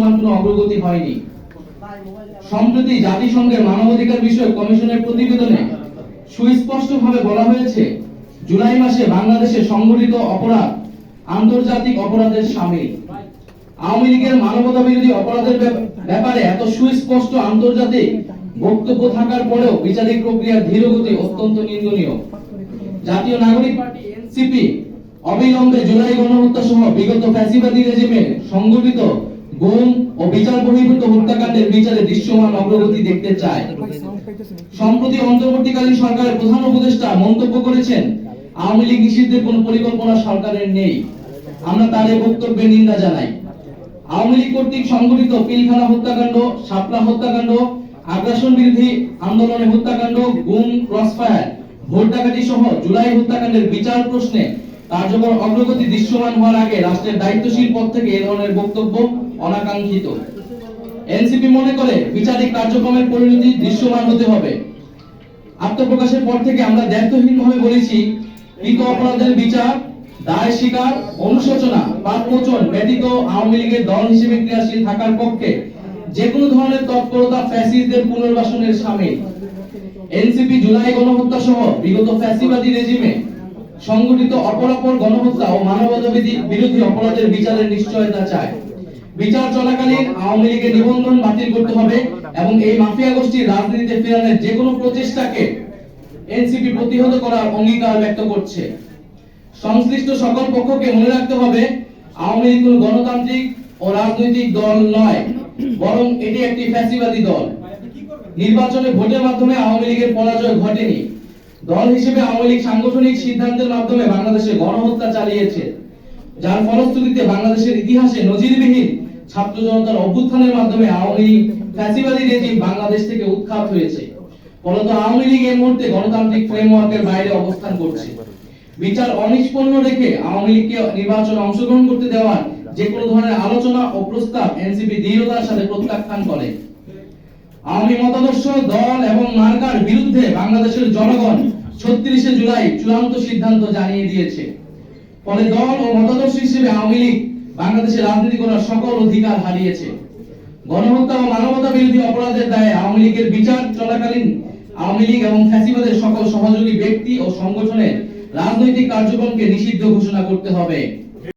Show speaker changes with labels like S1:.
S1: দৃশ্যমান কোনো অগ্রগতি হয়নি। সম্প্রতি জাতিসংঘের মানবাধিকার বিষয়ক কমিশনের প্রতিবেদনে সুস্পষ্টভাবে বলা হয়েছে, জুলাই মাসে বাংলাদেশে সংঘটিত অপরাধ আন্তর্জাতিক অপরাধের সামিল। আওয়ামী লীগের মানবতা বিরোধী অপরাধের ব্যাপারে এত সুস্পষ্ট আন্তর্জাতিক বক্তব্য থাকার পরেও বিচারিক প্রক্রিয়ার ধীরগতি অত্যন্ত নিন্দনীয়। জাতীয় নাগরিক পার্টি এনসিপি অবিলম্বে জুলাই গণহত্যা সহ বিগত ফ্যাসিবাদী রেজিমের সংগঠিত গুম ও বিচার বহির্ভূত হত্যাকাণ্ডের বিচারে দৃশ্যমান অগ্রগতি দেখতে চায়। সম্প্রতি অন্তর্বর্তীকালীন সরকারের প্রধান উপদেষ্টা মন্তব্য করেছেন, আওয়ামী লীগ নিষিদ্ধের কোনো পরিকল্পনা সরকারের নেই। আমরা তার এই বক্তব্যের নিন্দা জানাই। আওয়ামী লীগ কর্তৃক সংগঠিত পিলখানা হত্যাকাণ্ড, শাপলা হত্যাকাণ্ড, আগ্রাসন বিরোধী আন্দোলনে হত্যাকাণ্ড, গুম, ক্রসফায়ার, ভোট ডাকাতি সহ জুলাই হত্যাকাণ্ডের বিচার প্রশ্নে কার্যকর অগ্রগতি দৃশ্যমান হওয়ার আগে রাষ্ট্রের দায়িত্বশীল পদ থেকে এ ধরনের বক্তব্য অনাকাঙ্ক্ষিত। এনসিপি মনে করে বিচারিক কার্যক্রমের পরিণতি দৃশ্যমান হতে হবে। আত্মপ্রকাশের পর থেকে আমরা দায়িত্বহীনভাবে বলেছি কৃত অপরাধের বিচার, দায় স্বীকার, অনুশোচনা, পাপ মোচন ব্যতীত আওয়ামী লীগের দল হিসেবে ক্রিয়াশীল থাকার পক্ষে যে কোনো ধরনের তৎপরতা ফ্যাসিস্টদের পুনর্বাসনের সামিল এনসিপি জুলাই গণহত্যা সহ বিগত ফ্যাসিবাদী রেজিমে সংগঠিত অপরাপর গণহত্যা ও মানবতাবিধি বিরোধী অপরাধের বিচারের নিশ্চয়তা চায়। বিচার চলাকালীন আওয়ামী লীগের নিবন্ধন বাতিল করতে হবে এবং এই মাফিয়া গোষ্ঠীর রাজনীতিতে ফেরানোর যে কোনো প্রচেষ্টাকে এনসিপি প্রতিহত করার অঙ্গীকার ব্যক্ত করছে। সংশ্লিষ্ট সকল পক্ষকে মনে রাখতে হবে, আওয়ামী লীগ কোনো গণতান্ত্রিক ও রাজনৈতিক দল নয়, বরং এটি একটি ফ্যাসিবাদী দল। নির্বাচনে ভোটের মাধ্যমে আওয়ামী লীগের পরাজয় ঘটেনি। দল হিসেবে আওয়ামী লীগ সাংগঠনিক সিদ্ধান্তের মাধ্যমে বাংলাদেশে গণহত্যা চালিয়েছে। যার ফলশ্রুতিতে বাংলাদেশের ইতিহাসে নজিরবিহীন ছাত্র জনতার অভ্যুত্থানের মাধ্যমে আওয়ামী ফ্যাসিবাদী রেজিম বাংলাদেশ থেকে উৎখাত হয়েছে। ফলত আওয়ামী লীগ এই মুহূর্তে গণতান্ত্রিক ফ্রেমওয়ার্কের বাইরে অবস্থান করছে। বিচার অনিষ্পন্ন রেখে আওয়ামী লীগকে নির্বাচনে অংশগ্রহণ করতে দেওয়ার যে কোনো ধরনের আলোচনা ও প্রস্তাব এনসিপি দৃঢ়তার সাথে প্রত্যাখ্যান করে। আওয়ামী মতাদর্শ, দল এবং মার্কার বিরুদ্ধে বাংলাদেশের জনগণ ছত্রিশে জুলাই চূড়ান্ত সিদ্ধান্ত জানিয়ে দিয়েছে। ফলে দল ও মতাদর্শ হিসেবে আওয়ামী লীগ বাংলাদেশের রাজনীতি করার সকল অধিকার হারিয়েছে। গণহত্যা ও মানবতা বিরোধী অপরাধের দায়ে আওয়ামী লীগের বিচার চলাকালীন আওয়ামী লীগ এবং ফ্যাসিবাদের সকল সহযোগী ব্যক্তি ও সংগঠনের রাজনৈতিক কার্যক্রমকে নিষিদ্ধ ঘোষণা করতে হবে।